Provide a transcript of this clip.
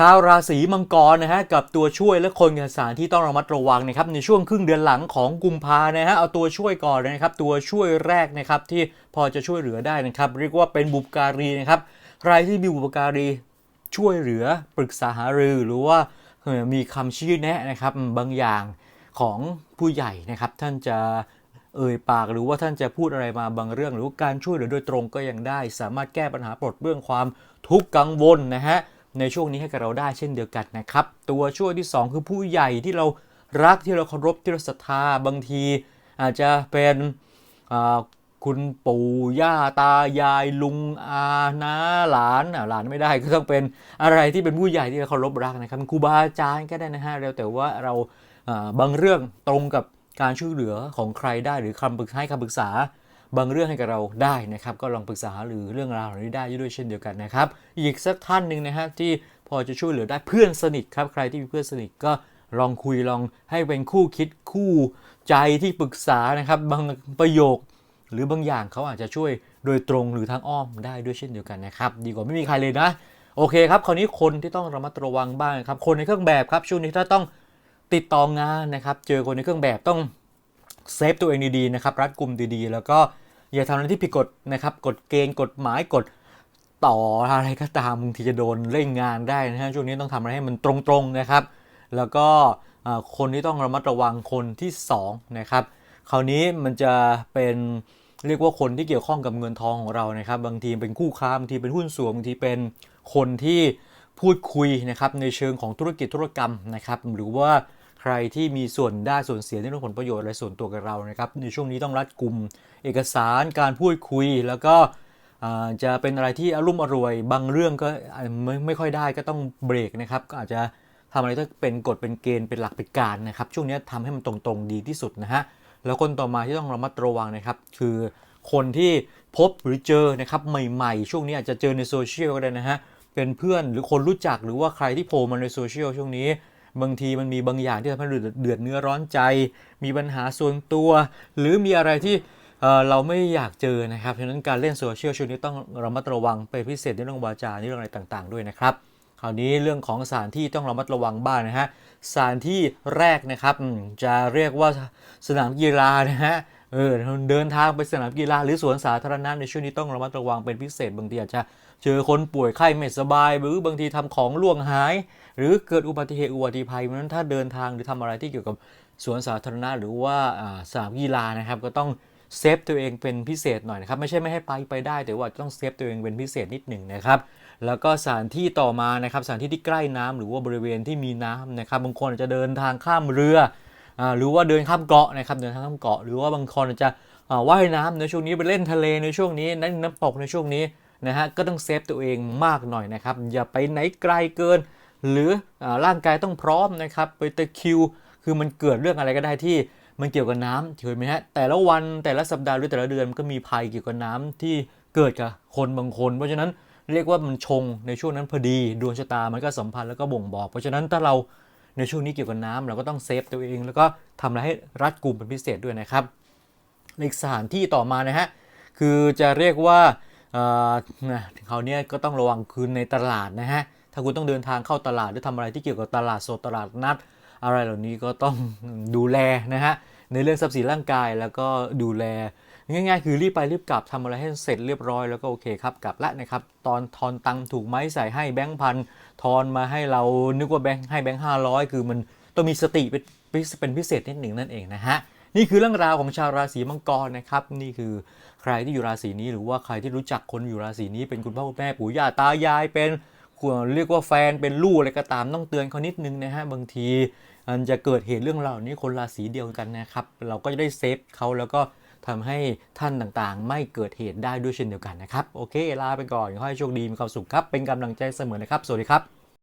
ชาวราศีมังกรนะฮะกับตัวช่วยและคนกับสารที่ต้องระมัดระวังนะครับในช่วงครึ่งเดือนหลังของกุมภานะฮะเอาตัวช่วยก่อนนะครับ ตัวช่วยแรกนะครับที่พอจะช่วยเหลือได้นะครับ เรียกว่าเป็นบุปการีนะครับใครที่มีบุปการีช่วยเหลือปรึกษาหารือหรือว่ามีคำชี้แนะนะครับบางอย่างของผู้ใหญ่นะครับ ท่านจะเอ่ยปากหรือว่าท่านจะพูดอะไรมาบางเรื่อง หรือการช่วยเหลือโดยตรงก็ยังได้ สามารถแก้ปัญหาปลดเรื่องความทุกข์กังวลนะฮะ ในช่วงนี้ให้กับเราได้เช่นเดียวกันนะครับ ตัวช่วยที่ 2 คือผู้ใหญ่ที่เรารักที่เราเคารพที่เราศรัทธาบางที อาจจะเป็นคุณปู่ย่าตายายลุงอาน้าหลานหลานไม่ได้ก็ต้องเป็นอะไรที่เป็นผู้ใหญ่ที่เราเคารพรักนะครับครูบาอาจารย์ก็ได้นะฮะแล้วแต่ว่าเราอ่าบางเรื่องตรงกับการช่วยเหลือของใครได้หรือคำปรึกษาให้คำปรึกษา บางเรื่องให้กับเราได้นะครับ ก็ลองปรึกษาหรือเรื่องราวเหล่านี้ได้ด้วยเช่นเดียวกันนะครับ อีกสักท่านหนึ่งนะฮะที่พอจะช่วยเหลือได้เพื่อนสนิทครับ ใครที่มีเพื่อนสนิทก็ลองคุยลองให้เป็นคู่คิดคู่ใจที่ปรึกษานะครับ บางประโยค หรือบางอย่างเขาอาจจะช่วยโดยตรงหรือทางอ้อมได้ด้วยเช่นเดียวกันนะครับ ดีกว่าไม่มีใครเลยนะ โอเคครับ คราวนี้คนที่ต้องระมัดระวังบ้างครับ คนในเครื่องแบบครับช่วงนี้ถ้าต้องติดต่องานนะครับ เจอคนในเครื่องแบบต้อง เซฟตัวเองดีๆนะครับรัดกลุ่มดีๆ แล้วก็อย่าทำอะไรที่ผิดกฎนะครับกฎเกณฑ์กฎหมายกฎต่ออะไรก็ตามบางทีจะโดนเล่นงานได้นะฮะช่วงนี้ต้องทำอะไรให้มันตรงๆนะครับ แล้วก็คนที่ต้องระมัดระวังคนที่สองนะครับคราวนี้มันจะเป็นเรียกว่าคนที่เกี่ยวข้องกับเงินทองของเรานะครับ บางทีเป็นคู่ค้าบางทีเป็นหุ้นส่วนบางทีเป็นคนที่พูดคุยนะครับในเชิงของธุรกิจธุรกรรมนะครับ หรือว่า รที่มีส่วนได้ส่วนเสียในเรื่องผลประโยชน์อะไรส่วนตัวกับเรานะครับในช่วงนี้ต้องรัดกุมเอกสารการพูดคุย แล้วก็จะเป็นอะไรที่อารมณ์อร่วย บางเรื่องก็ไม่ไม่ค่อยได้ก็ต้องเบรกนะครับก็อาจจะทำอะไรที่เป็นกฎเป็นเกณฑ์เป็นหลักเป็นการนะครับช่วงนี้ทำให้มันตรงๆดีที่สุดนะฮะแล้วคนต่อมาที่ต้องระมัดระวังนะครับ คือคนที่พบหรือเจอนะครับใหม่ๆ ช่วงนี้อาจจะเจอในโซเชียลก็ได้นะฮะเป็นเพื่อนหรือคนรู้จักหรือว่าใครที่โผล่มาในโซเชียลช่วงนี้ บางทีมันมีบางอย่างที่ทำให้เดือดเนื้อร้อนใจ มีปัญหาส่วนตัว หรือมีอะไรที่เเราไม่อยากเจอนะครับฉะนั้นการเล่นโซเชียลช่วงนี้ต้องระมัดระวังเป็นพิเศษในเรื่องวาจาในเรื่องอะไรต่าง ๆ ด้วยนะครับคราวนี้เรื่องของสถานที่ต้องระมัดระวังบ้างนะฮะสถานที่แรกนะครับจะเรียกว่าสนามกีฬานะฮะ เออเดินทางไปสนามกีฬาหรือสวนสาธารณะในช่วงนี้ต้องระมัดระวังเป็นพิเศษบางทีอาจจะเจอคนป่วยไข้ไม่สบาย หรือบางทีทำของล่วงหาย หรือเกิดอุบัติเหตุอุบัติภัยเพราะนั้นถ้าเดินทางหรือทำอะไรที่เกี่ยวกับสวนสาธารณะหรือว่าสนามกีฬานะครับก็ต้องเซฟตัวเองเป็นพิเศษหน่อยนะครับไม่ใช่ไม่ให้ไปไปได้ แต่ว่าต้องเซฟตัวเองเป็นพิเศษนิดหนึ่งนะครับแล้วก็สถานที่ต่อมานะครับสถานที่ที่ใกล้น้ำหรือว่าบริเวณที่มีน้ำนะครับบางคนจะเดินทางข้ามเรือ หรือว่าเดินข้ามเกาะนะครับเดินข้ามเกาะ หรือว่าบางคนจะว่ายน้ำในช่วงนี้ไปเล่นทะเลในช่วงนี้นั่นน้ำตกในช่วงนี้นะฮะก็ต้องเซฟตัวเองมากหน่อยนะครับ อย่าไปไหนไกลเกิน หรืออร่างกายต้องพร้อมนะครับไปตะคิว คือมันเกิดเรื่องอะไรก็ได้ที่มันเกี่ยวกับน้ำเห็นไหมฮะแต่ละวันแต่ละสัปดาห์หรือแต่ละเดือนมันก็มีภัยเกี่ยวกับน้ำที่เกิดกับคนบางคน เพราะฉะนั้นเรียกว่ามันชงในช่วงนั้นพอดีดวงชะตามันก็สัมพันธ์แล้วก็บ่งบอก เพราะฉะนั้นถ้าเรา ในช่วงนี้เกี่ยวกับน้ำเราก็ต้องเซฟตัวเอง แล้วก็ทำอะไรให้รัดกุมเป็นพิเศษด้วยนะครับอีกสถานที่ต่อมานะฮะคือจะเรียกว่าเอ่อนะคราวเนี้ยก็ต้องระวังคืนในตลาดนะฮะถ้าคุณต้องเดินทางเข้าตลาดหรือทำอะไรที่เกี่ยวกับตลาดสดตลาดนัด อะไรเหล่านี้ก็ต้องดูแลนะฮะในเรื่องทรัพย์สินร่างกายแล้วก็ดูแล ง่ายๆ คือรีบไปรีบกลับทำอะไรให้เสร็จเรียบร้อยแล้วก็โอเคครับกลับละนะครับตอนทอนตังถูกไหมใส่ให้แบงค์พันทอนมาให้เรานึกว่าแบงค์ให้แบงค์ห้าร้อยคือมันต้องมีสติเป็นเป็นพิเศษนิดหนึ่งนั่นเองนะฮะนี่คือเรื่องราวของชาวราศีมังกรนะครับนี่คือใครที่อยู่ราศีนี้หรือว่าใครที่รู้จักคนอยู่ราศีนี้เป็นคุณพ่อคุณแม่ปู่ย่าตายายเป็นเรียกว่าแฟนเป็นลูกอะไรก็ตามต้องเตือนเขานิดนึงนะฮะบางทีมันจะเกิดเหตุเรื่องราวนี้คนราศีเดียวกันนะครับ เราก็จะได้เซฟเขาแล้วก็ ทำให้ท่านต่างๆ ไม่เกิดเหตุได้ด้วยเช่นเดียวกันนะครับ โอเค ลาไปก่อน ขอให้โชคดีมีความสุขครับ เป็นกำลังใจเสมอนะครับ สวัสดีครับ